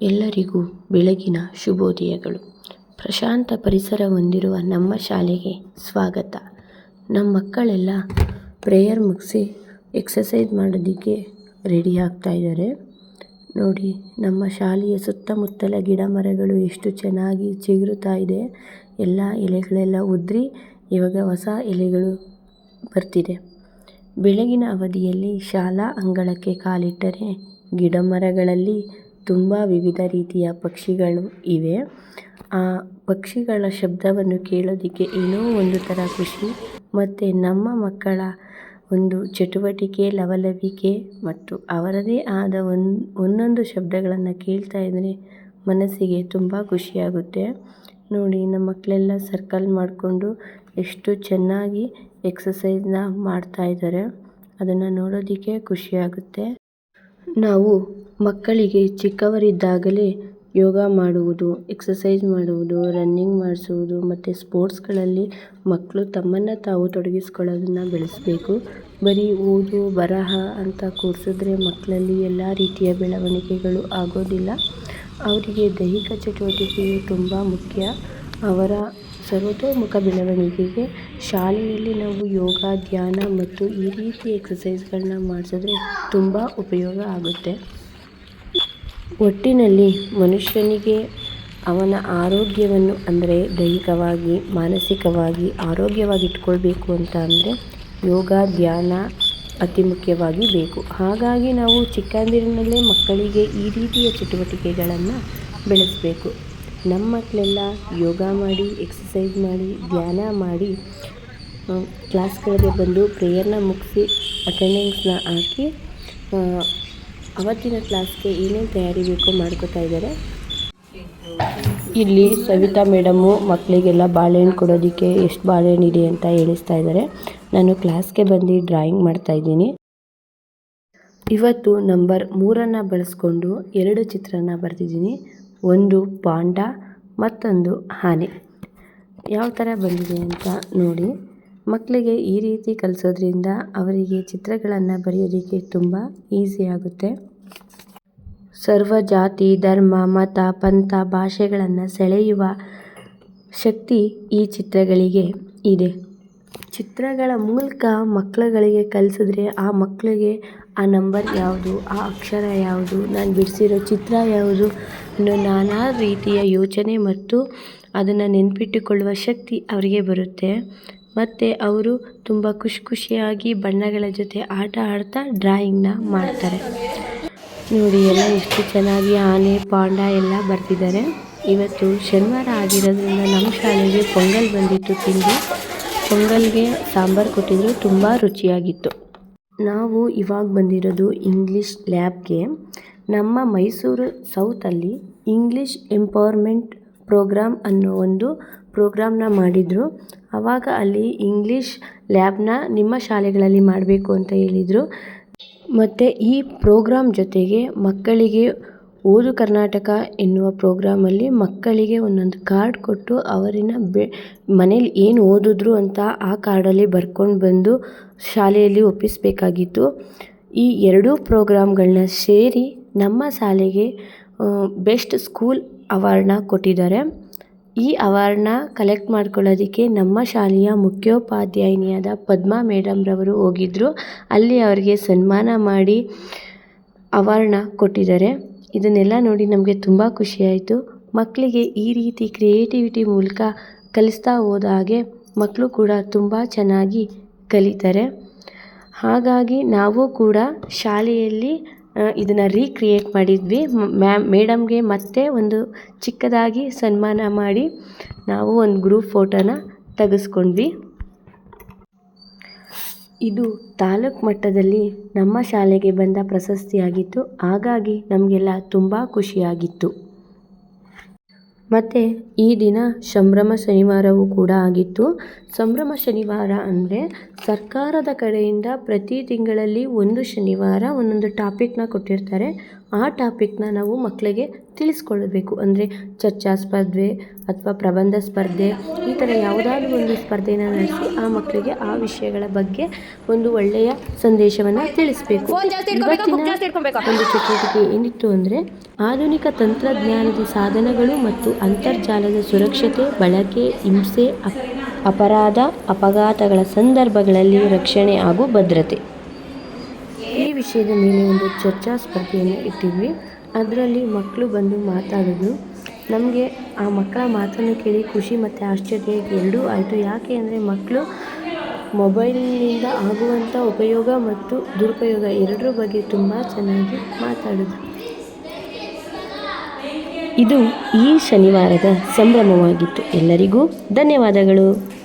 ಎಲ್ಲರಿಗೂ ಬೆಳಗಿನ ಶುಭೋದಯಗಳು. ಪ್ರಶಾಂತ ಪರಿಸರ ಹೊಂದಿರುವ ನಮ್ಮ ಶಾಲೆಗೆ ಸ್ವಾಗತ. ನಮ್ಮ ಮಕ್ಕಳೆಲ್ಲ ಪ್ರೇಯರ್ ಮುಗಿಸಿ ಎಕ್ಸಸೈಸ್ ಮಾಡೋದಕ್ಕೆ ರೆಡಿ ಆಗ್ತಾ ಇದ್ದಾರೆ ನೋಡಿ, ನಮ್ಮ ಶಾಲೆಯ ಸುತ್ತಮುತ್ತಲ ಗಿಡ ಮರಗಳು ಎಷ್ಟು ಚೆನ್ನಾಗಿ ಚಿಗುರುತ್ತಾ ಇದೆ. ಎಲ್ಲ ಎಲೆಗಳೆಲ್ಲ ಉದುರಿ ಇವಾಗ ಹೊಸ ಎಲೆಗಳು ಬರ್ತಿದೆ. ಬೆಳಗಿನ ಅವಧಿಯಲ್ಲಿ ಶಾಲಾ ಅಂಗಳಕ್ಕೆ ಕಾಲಿಟ್ಟರೆ ಗಿಡ ಮರಗಳಲ್ಲಿ ತುಂಬ ವಿವಿಧ ರೀತಿಯ ಪಕ್ಷಿಗಳು ಇವೆ. ಆ ಪಕ್ಷಿಗಳ ಶಬ್ದವನ್ನು ಕೇಳೋದಕ್ಕೆ ಏನೋ ಒಂದು ಥರ ಖುಷಿ. ಮತ್ತು ನಮ್ಮ ಮಕ್ಕಳ ಒಂದು ಚಟುವಟಿಕೆ, ಲವಲವಿಕೆ ಮತ್ತು ಅವರದೇ ಆದ ಒಂದು ಒಂದೊಂದು ಶಬ್ದಗಳನ್ನು ಕೇಳ್ತಾ ಇದ್ದರೆ ಮನಸ್ಸಿಗೆ ತುಂಬ ಖುಷಿಯಾಗುತ್ತೆ. ನೋಡಿ, ನಮ್ಮ ಮಕ್ಕಳೆಲ್ಲ ಸರ್ಕಲ್ ಮಾಡಿಕೊಂಡು ಎಷ್ಟು ಚೆನ್ನಾಗಿ ಎಕ್ಸಸೈಸ್ನ ಮಾಡ್ತಾ ಇದ್ದಾರೆ. ಅದನ್ನು ನೋಡೋದಕ್ಕೆ ಖುಷಿಯಾಗುತ್ತೆ. ನಾವು ಮಕ್ಕಳಿಗೆ ಚಿಕ್ಕವರಿದ್ದಾಗಲೇ ಯೋಗ ಮಾಡುವುದು ಎಕ್ಸಸೈಸ್ ಮಾಡುವುದು ರನ್ನಿಂಗ್ ಮಾಡಿಸುವುದು ಮತ್ತು ಸ್ಪೋರ್ಟ್ಸ್ಗಳಲ್ಲಿ ಮಕ್ಕಳು ತಮ್ಮನ್ನು ತಾವು ತೊಡಗಿಸ್ಕೊಳ್ಳೋದನ್ನು ಬೆಳೆಸಬೇಕು. ಬರೀ ಓದು, ಬರಹ ಅಂತ ಕೂರಿಸಿದ್ರೆ ಮಕ್ಕಳಲ್ಲಿ ಎಲ್ಲ ರೀತಿಯ ಬೆಳವಣಿಗೆಗಳು ಆಗೋದಿಲ್ಲ. ಅವರಿಗೆ ದೈಹಿಕ ಚಟುವಟಿಕೆಯು ತುಂಬ ಮುಖ್ಯ. ಅವರ ಸರ್ವತೋಮುಖ ಬೆಳವಣಿಗೆಗೆ ಶಾಲೆಯಲ್ಲಿ ನಾವು ಯೋಗ, ಧ್ಯಾನ ಮತ್ತು ಈ ರೀತಿ ಎಕ್ಸಸೈಸ್ಗಳನ್ನ ಮಾಡಿಸಿದ್ರೆ ತುಂಬ ಉಪಯೋಗ ಆಗುತ್ತೆ. ಒಟ್ಟಿನಲ್ಲಿ ಮನುಷ್ಯನಿಗೆ ಅವನ ಆರೋಗ್ಯವನ್ನು ಅಂದರೆ ದೈಹಿಕವಾಗಿ, ಮಾನಸಿಕವಾಗಿ ಆರೋಗ್ಯವಾಗಿ ಇಟ್ಕೊಳ್ಬೇಕು ಅಂತ ಅಂದರೆ ಯೋಗ, ಧ್ಯಾನ ಅತಿ ಮುಖ್ಯವಾಗಿ ಬೇಕು. ಹಾಗಾಗಿ ನಾವು ಚಿಕ್ಕಂದಿರಿನಲ್ಲೇ ಮಕ್ಕಳಿಗೆ ಈ ರೀತಿಯ ಚಟುವಟಿಕೆಗಳನ್ನು ಬೆಳೆಸಬೇಕು. ನಮ್ಮ ಮಕ್ಕಳೆಲ್ಲ ಯೋಗ ಮಾಡಿ ಎಕ್ಸಸೈಸ್ ಮಾಡಿ, ಧ್ಯಾನ ಮಾಡಿ ಕ್ಲಾಸ್ಗಳಿಗೆ ಬಂದು ಪ್ರೇಯರ್ನ ಮುಗಿಸಿ ಅಟೆಂಡೆನ್ಸ್ನ ಹಾಕಿ ಅವತ್ತಿನ ಕ್ಲಾಸ್ಗೆ ಏನೇನು ತಯಾರಿ ಬೇಕೋ ಮಾಡ್ಕೋತಾ ಇದ್ದಾರೆ. ಇಲ್ಲಿ ಸವಿತಾ ಮೇಡಮು ಮಕ್ಕಳಿಗೆಲ್ಲ ಬಾಳೆಹಣ್ಣು ಕೊಡೋದಕ್ಕೆ ಎಷ್ಟು ಬಾಳೆಹಣ್ಣು ಇದೆ ಅಂತ ಹೇಳಿಸ್ತಾ ಇದ್ದಾರೆ. ನಾನು ಕ್ಲಾಸ್ಗೆ ಬಂದು ಡ್ರಾಯಿಂಗ್ ಮಾಡ್ತಾ ಇದ್ದೀನಿ. ಇವತ್ತು ನಂಬರ್ ಮೂರನ್ನು ಬಳಸ್ಕೊಂಡು ಎರಡು ಚಿತ್ರನ ಬರೆದಿದ್ದೀನಿ. ಒಂದು ಪಾಂಡ, ಮತ್ತೊಂದು ಆನೆ. ಯಾವ ಥರ ಬಂದಿದೆ ಅಂತ ನೋಡಿ. ಮಕ್ಕಳಿಗೆ ಈ ರೀತಿ ಕಲಿಸೋದ್ರಿಂದ ಅವರಿಗೆ ಚಿತ್ರಗಳನ್ನು ಬರೆಯೋದಕ್ಕೆ ತುಂಬ ಈಸಿ ಆಗುತ್ತೆ. ಸರ್ವ ಜಾತಿ, ಧರ್ಮ, ಮತ, ಪಂಥ ಭಾಷೆಗಳನ್ನು ಸೆಳೆಯುವ ಶಕ್ತಿ ಈ ಚಿತ್ರಗಳಿಗೆ ಇದೆ. ಚಿತ್ರಗಳ ಮೂಲಕ ಮಕ್ಕಳುಗಳಿಗೆ ಕಲಿಸಿದ್ರೆ ಆ ಮಕ್ಕಳಿಗೆ ಆ ನಂಬರ್ ಯಾವುದು, ಆ ಅಕ್ಷರ ಯಾವುದು, ನಾನು ಬಿಡಿಸಿರೋ ಚಿತ್ರ ಯಾವುದು ಅನ್ನೋ ನಾನಾ ರೀತಿಯ ಯೋಚನೆ ಮತ್ತು ಅದನ್ನು ನೆನಪಿಟ್ಟುಕೊಳ್ಳುವ ಶಕ್ತಿ ಅವರಿಗೆ ಬರುತ್ತೆ. ಮತ್ತು ಅವರು ತುಂಬ ಖುಷಿ ಖುಷಿಯಾಗಿ ಬಣ್ಣಗಳ ಜೊತೆ ಆಟ ಆಡ್ತಾ ಡ್ರಾಯಿಂಗ್ನ ಮಾಡ್ತಾರೆ. ನೋಡಿ, ಎಲ್ಲ ಎಷ್ಟು ಚೆನ್ನಾಗಿ ಆನೆ, ಪಾಂಡ ಎಲ್ಲ ಬರ್ತಿದ್ದಾರೆ. ಇವತ್ತು ಶನಿವಾರ ಆಗಿರೋದ್ರಿಂದ ನಮ್ಮ ಶಾಲೆಗೆ ಪೊಂಗಲ್ ಬಂದಿತ್ತು ತಿಂಡಿ ಪೊಂಗಲ್ಗೆ ಸಾಂಬಾರು ಕೊಟ್ಟಿದ್ರು, ತುಂಬ ರುಚಿಯಾಗಿತ್ತು. ನಾವು ಇವಾಗ ಬಂದಿರೋದು ಇಂಗ್ಲೀಷ್ ಲ್ಯಾಬ್ಗೆ ನಮ್ಮ ಮೈಸೂರು ಸೌತಲ್ಲಿ ಇಂಗ್ಲೀಷ್ ಎಂಪವರ್ಮೆಂಟ್ ಪ್ರೋಗ್ರಾಮ್ ಅನ್ನೋ ಒಂದು ಪ್ರೋಗ್ರಾಮ್ನ ಮಾಡಿದರು. ಆವಾಗ ಅಲ್ಲಿ ಇಂಗ್ಲೀಷ್ ಲ್ಯಾಬ್ನ ನಿಮ್ಮ ಶಾಲೆಗಳಲ್ಲಿ ಮಾಡಬೇಕು ಅಂತ ಹೇಳಿದರು. ಮತ್ತು ಈ ಪ್ರೋಗ್ರಾಮ್ ಜೊತೆಗೆ ಮಕ್ಕಳಿಗೆ ಓದು ಕರ್ನಾಟಕ ಎನ್ನುವ ಪ್ರೋಗ್ರಾಮಲ್ಲಿ ಮಕ್ಕಳಿಗೆ ಒಂದೊಂದು ಕಾರ್ಡ್ ಕೊಟ್ಟು ಅವರಿನ ಬೆ, ಮನೇಲಿ ಏನು ಓದಿದ್ರು ಅಂತ ಆ ಕಾರ್ಡಲ್ಲಿ ಬರ್ಕೊಂಡು ಬಂದು ಶಾಲೆಯಲ್ಲಿ ಒಪ್ಪಿಸಬೇಕಾಗಿತ್ತು. ಈ ಎರಡೂ ಪ್ರೋಗ್ರಾಮ್ಗಳನ್ನ ಸೇರಿ ನಮ್ಮ ಶಾಲೆಗೆ ಬೆಸ್ಟ್ ಸ್ಕೂಲ್ ಅವಾರ್ಡ್ನ ಕೊಟ್ಟಿದ್ದಾರೆ. ಈ ಅವಾರ್ಡ್ನ ಕಲೆಕ್ಟ್ ಮಾಡ್ಕೊಳ್ಳೋದಕ್ಕೆ ನಮ್ಮ ಶಾಲೆಯ ಮುಖ್ಯೋಪಾಧ್ಯಾಯಿನಿಯಾದ ಪದ್ಮಾ ಮೇಡಮ್ರವರು ಹೋಗಿದ್ದರು ಅಲ್ಲಿ ಅವರಿಗೆ ಸನ್ಮಾನ ಮಾಡಿ ಅವಾರ್ಡ್ನ ಕೊಟ್ಟಿದ್ದಾರೆ. ಇದನ್ನೆಲ್ಲ ನೋಡಿ ನಮಗೆ ತುಂಬ ಖುಷಿಯಾಯಿತು. ಮಕ್ಕಳಿಗೆ ಈ ರೀತಿ ಕ್ರಿಯೇಟಿವಿಟಿ ಮೂಲಕ ಕಲಿಸ್ತಾ ಹೋದ ಹಾಗೆ ಮಕ್ಕಳು ಕೂಡ ತುಂಬ ಚೆನ್ನಾಗಿ ಕಲಿತಾರೆ. ಹಾಗಾಗಿ ನಾವು ಕೂಡ ಶಾಲೆಯಲ್ಲಿ ಇದನ್ನು ರೀಕ್ರಿಯೇಟ್ ಮಾಡಿದ್ವಿ. ಮ್ಯಾಮ್, ಮೇಡಮ್ಗೆ ಮತ್ತೆ ಒಂದು ಚಿಕ್ಕದಾಗಿ ಸನ್ಮಾನ ಮಾಡಿ ನಾವು ಒಂದು ಗ್ರೂಪ್ ಫೋಟೋನ ತೆಗೆಸ್ಕೊಂಡ್ವಿ. ಇದು ತಾಲೂಕು ಮಟ್ಟದಲ್ಲಿ ನಮ್ಮ ಶಾಲೆಗೆ ಬಂದ ಪ್ರಶಸ್ತಿಯಾಗಿತ್ತು. ಹಾಗಾಗಿ ನಮಗೆಲ್ಲ ತುಂಬ ಖುಷಿಯಾಗಿತ್ತು. ಮತ್ತು ಈ ದಿನ ಸಂಭ್ರಮ ಶನಿವಾರವೂ ಕೂಡ ಆಗಿತ್ತು. ಸಂಭ್ರಮ ಶನಿವಾರ ಅಂದರೆ ಸರ್ಕಾರದ ಕಡೆಯಿಂದ ಪ್ರತಿ ತಿಂಗಳಲ್ಲಿ ಒಂದು ಶನಿವಾರ ಒಂದೊಂದು ಟಾಪಿಕ್ನ ಕೊಟ್ಟಿರ್ತಾರೆ. ಆ ಟಾಪಿಕ್ನ ನಾವು ಮಕ್ಕಳಿಗೆ ತಿಳಿಸ್ಕೊಳ್ಬೇಕು ಅಂದರೆ ಚರ್ಚಾ ಸ್ಪರ್ಧೆ ಅಥವಾ ಪ್ರಬಂಧ ಸ್ಪರ್ಧೆ ಈ ಥರ ಯಾವುದಾದ್ರೂ ಒಂದು ಸ್ಪರ್ಧೆನ ನಡೆಸಿ ಆ ಮಕ್ಕಳಿಗೆ ಆ ವಿಷಯಗಳ ಬಗ್ಗೆ ಒಂದು ಒಳ್ಳೆಯ ಸಂದೇಶವನ್ನು ತಿಳಿಸಬೇಕು. ಇವತ್ತಿನ? ಒಂದು ಚಟುವಟಿಕೆ ಏನಿತ್ತು ಅಂದರೆ ಆಧುನಿಕ ತಂತ್ರಜ್ಞಾನದ ಸಾಧನಗಳು ಮತ್ತು ಅಂತರ್ಜಾಲದ ಸುರಕ್ಷತೆ ಬಳಕೆ ಹಿಂಸೆ ಅಪರಾಧ, ಅಪಘಾತಗಳ ಸಂದರ್ಭಗಳಲ್ಲಿ ರಕ್ಷಣೆ ಹಾಗೂ ಭದ್ರತೆ. ಈ ವಿಷಯದ ಮೇಲೆ ಒಂದು ಚರ್ಚಾ ಸ್ಪರ್ಧೆಯನ್ನು ಇಟ್ಟಿದ್ವಿ. ಅದರಲ್ಲಿ ಮಕ್ಕಳು ಬಂದು ಮಾತಾಡಿದ್ರು. ನಮಗೆ ಆ ಮಕ್ಕಳ ಮಾತನ್ನು ಕೇಳಿ ಖುಷಿ ಮತ್ತು ಆಶ್ಚರ್ಯ ಎರಡೂ ಆಯಿತು. ಯಾಕೆ ಅಂದರೆ ಮಕ್ಕಳು ಮೊಬೈಲ್ನಿಂದ ಆಗುವಂಥ ಉಪಯೋಗ ಮತ್ತು ದುರುಪಯೋಗ ಎರಡರ ಬಗ್ಗೆ ತುಂಬ ಚೆನ್ನಾಗಿ ಮಾತಾಡಿದ್ರು. ಇದು ಈ ಶನಿವಾರದ ಸಂಭ್ರಮವಾಗಿತ್ತು. ಎಲ್ಲರಿಗೂ ಧನ್ಯವಾದಗಳು.